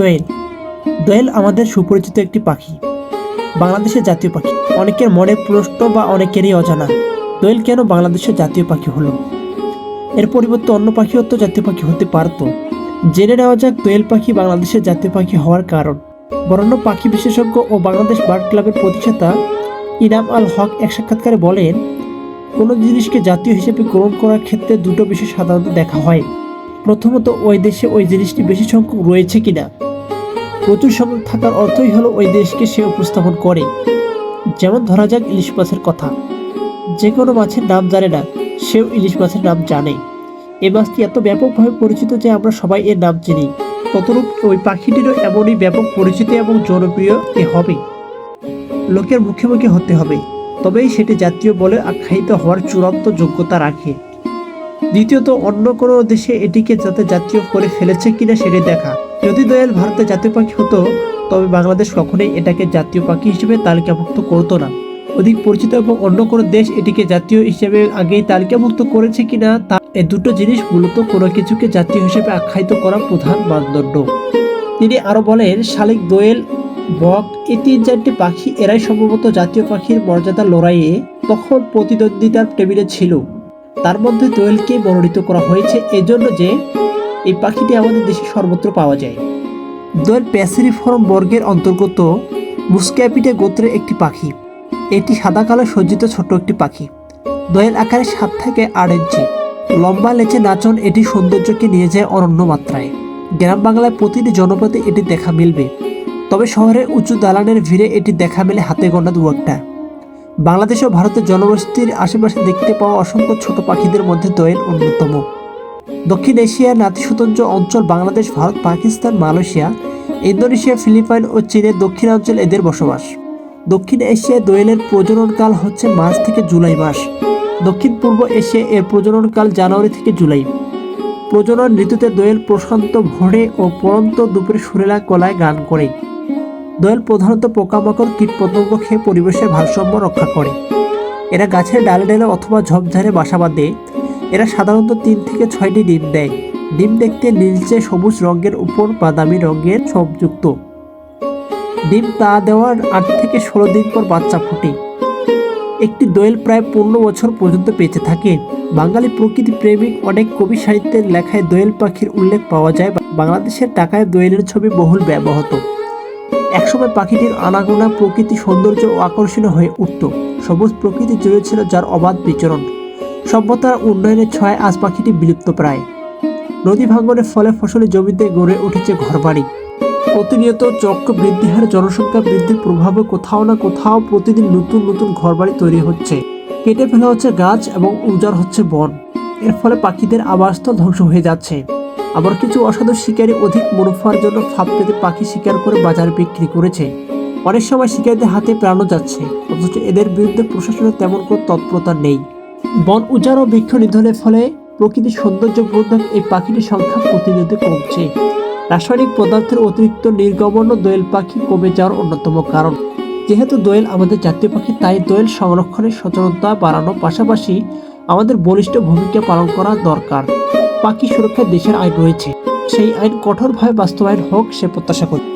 দোয়েল। দোয়েল আমাদের সুপরিচিত একটি পাখি। বাংলাদেশের জাতীয় পাখি। অনেকের মনে প্রশ্ন বা অনেকেরই অজানা, দোয়েল কেন বাংলাদেশের জাতীয় পাখি হলো? এর পরিবর্তে অন্য পাখিও তো জাতীয় পাখি হতে পারতো। জেনে নেওয়া যাক দোয়েল পাখি বাংলাদেশের জাতীয় পাখি হওয়ার কারণ। বরণ্য পাখি বিশেষজ্ঞ ও বাংলাদেশ বার্ড ক্লাবের প্রতিষ্ঠাতা ইনাম আল হক এক সাক্ষাৎকারে বলেন, কোনো জিনিসকে জাতীয় হিসেবে গ্রহণ করার ক্ষেত্রে দুটো বিষয় সাধারণত দেখা হয়। প্রথমত, ওই দেশে ওই জিনিসটি বেশি সংখ্যক রয়েছে কিনা? প্রচুর সংখ্যক থাকার অর্থই হলো ওই দেশকে সে উপস্থাপন করে। যেমন ধরা যাক ইলিশ মাছের কথা। যে কোনো মাছের নাম জানে না, সেও ইলিশ মাছের নাম জানে। এই মাছটি এত ব্যাপকভাবে পরিচিত যে আমরা সবাই এর নাম চিনি। ততরূপ ওই পাখিটিরও এমনই ব্যাপক পরিচিতি এবং জনপ্রিয় এ হবে। লোকের মুখে মুখে হতে হবে, তবেই সেটি জাতীয় বলে আখ্যায়িত হওয়ার চূড়ান্ত যোগ্যতা রাখে। দ্বিতীয়ত, অন্য কোনো দেশে এটিকে যাতে জাতীয় করে ফেলেছে কিনা সেটি দেখা। যদি দয়াল ভারতে জাতীয় পাখি হতো, তবে বাংলাদেশ কখনোই এটাকে জাতীয় পাখি হিসেবে তালিকাভুক্ত করতো না। অধিক পরিচিত এবং অন্য কোনো দেশ এটিকে জাতীয় হিসেবে আগেই তালিকাভুক্ত করেছে কিনা, তা এই দুটো জিনিস মূলত কোনো কিছুকে জাতীয় হিসেবে আখ্যায়িত করা প্রধান মানদণ্ড। তিনি আরও বলেন, শালিক দোয়েল, বক, এই তিন চারটি পাখি এরাই সম্ভবত জাতীয় পাখির মর্যাদা লড়াইয়ে তখন প্রতিদ্বন্দ্বিতার টেবিলে ছিল। তার মধ্যে দোয়েলকে মনোনীত করা হয়েছে এজন্য যে এই পাখিটি আমাদের দেশে সর্বত্র পাওয়া যায়। দোয়েল প্যাসিরিফর্ম বর্গের অন্তর্গত মুস্ক্যাপিটে গোত্রের একটি পাখি। এটি সাদা কালো সজ্জিত ছোট একটি পাখি। দোয়েল আকারে সাত থেকে আট ইঞ্চি। লম্বা, লেচে নাচন এটি সৌন্দর্যকে নিয়ে যায় অনন্য মাত্রায়। গ্রাম বাংলায় প্রতিটি জনপদে এটি দেখা মিলবে। তবে শহরের উঁচু দালানের ভিড়ে এটি দেখা মেলে হাতে গোনা দু একটা বাংলাদেশ ও ভারতের জনবসতির আশেপাশে দেখতে পাওয়া অসংখ্য ছোট পাখিদের মধ্যে দোয়েল অন্যতম। দক্ষিণ এশিয়ার নাতিস্বতন্ত্র অঞ্চল Bangladesh, Bharat, Pakistan, Malaysia, Indonesia, Philippine ও চীনের দক্ষিণাঞ্চল এদের বসবাস। দক্ষিণ এশিয়ায় দোয়েলের প্রজননকাল হচ্ছে মার্চ থেকে জুলাই মাস। দক্ষিণ পূর্ব এশিয়ায় এর প্রজননকাল জানুয়ারি থেকে জুলাই। প্রজনন ঋতুতে দোয়েল প্রশান্ত ভোরে ও পরন্ত দুপুরে সুরেলা কলায় গান করে। দোয়েল প্রধানত পোকামাকড়, কীটপতঙ্গ খেয়ে পরিবেশের ভারসাম্য রক্ষা করে। এরা গাছের ডালে ডালে অথবা ঝোপঝাড়ে বাসা বাঁধে। এরা সাধারণত তিন থেকে ছয়টি ডিম দেয়। ডিম দেখতে নীলচে সবুজ রঙের উপর বাদামি রঙের সবযুক্ত। ডিম তা দেওয়ার আট থেকে ষোলো দিন পর বাচ্চা ফোটে। একটি দোয়েল প্রায় পনেরো বছর পর্যন্ত বেঁচে থাকে। বাঙালি প্রকৃতি প্রেমিক অনেক কবি সাহিত্যের লেখায় দোয়েল পাখির উল্লেখ পাওয়া যায়। বাংলাদেশের টাকায় দোয়েলের ছবি বহুল ব্যবহৃত। একসময় পাখিটির আনাগোনা প্রকৃতি সৌন্দর্য ও আকর্ষণীয় হয়ে উঠত। সবুজ প্রকৃতি জুড়ে ছিল যার অবাধ বিচরণ। সভ্যতার উন্নয়নের ছয় আজ পাখিটি বিলুপ্ত প্রায়। নদী ভাঙ্গনের ফলে ফসলি জমিতে গড়ে উঠেছে ঘরবাড়ি। প্রতিনিয়ত চক্র বৃদ্ধি হারে জনসংখ্যা বৃদ্ধির প্রভাবে কোথাও না কোথাও প্রতিদিন নতুন নতুন ঘরবাড়ি তৈরি হচ্ছে। কেটে ফেলা হচ্ছে গাছ এবং উজাড় হচ্ছে বন। এর ফলে পাখিদের আবাসস্থল ধ্বংস হয়ে যাচ্ছে। আবার কিছু অসাধু শিকারী অধিক মুনাফার জন্য ফাঁপ পেতে পাখি শিকার করে বাজারে বিক্রি করেছে। অনেক সময় শিকারীদের হাতে প্রাণও যাচ্ছে, অথচ এদের বিরুদ্ধে প্রশাসনের তেমন কোনো তৎপরতা নেই। বন উজাড় ও বৃক্ষ নিধনের ফলে প্রকৃতির সৌন্দর্য বোধক এই পাখিটির সংখ্যা প্রতিনিয়ত কমছে। রাসায়নিক পদার্থের অতিরিক্ত নির্গমন ও দোয়েল পাখি কমে যাওয়ার অন্যতম কারণ। যেহেতু দোয়েল আমাদের জাতীয় পাখি, তাই দোয়েল সংরক্ষণের সচেতনতা বাড়ানোর পাশাপাশি আমাদের বলিষ্ঠ ভূমিকা পালন করা দরকার। পাখি সুরক্ষায় দেশের আইন রয়েছে। সেই আইন কঠোরভাবে বাস্তবায়ন হোক সে প্রত্যাশা করি।